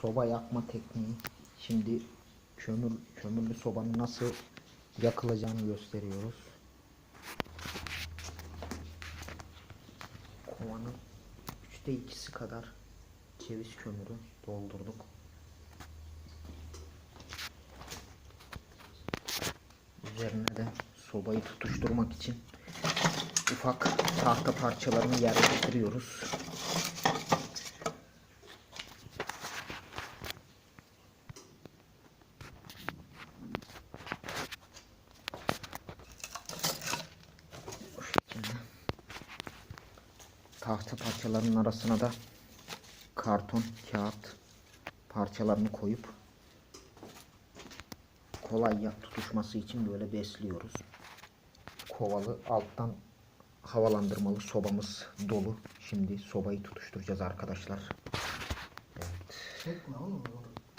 soba yakma tekniği. Şimdi kömür kömürlü sobanın nasıl yakılacağını gösteriyoruz. Kovanın üçte ikisi kadar ceviz kömürü doldurduk. Üzerine de sobayı tutuşturmak için ufak tahta parçalarını yerleştiriyoruz. Tahta parçalarının arasına da karton, kağıt parçalarını koyup kolay yak tutuşması için böyle besliyoruz. Kovalı alttan havalandırmalı sobamız dolu. Şimdi sobayı tutuşturacağız arkadaşlar. Evet. Çekme oğlum.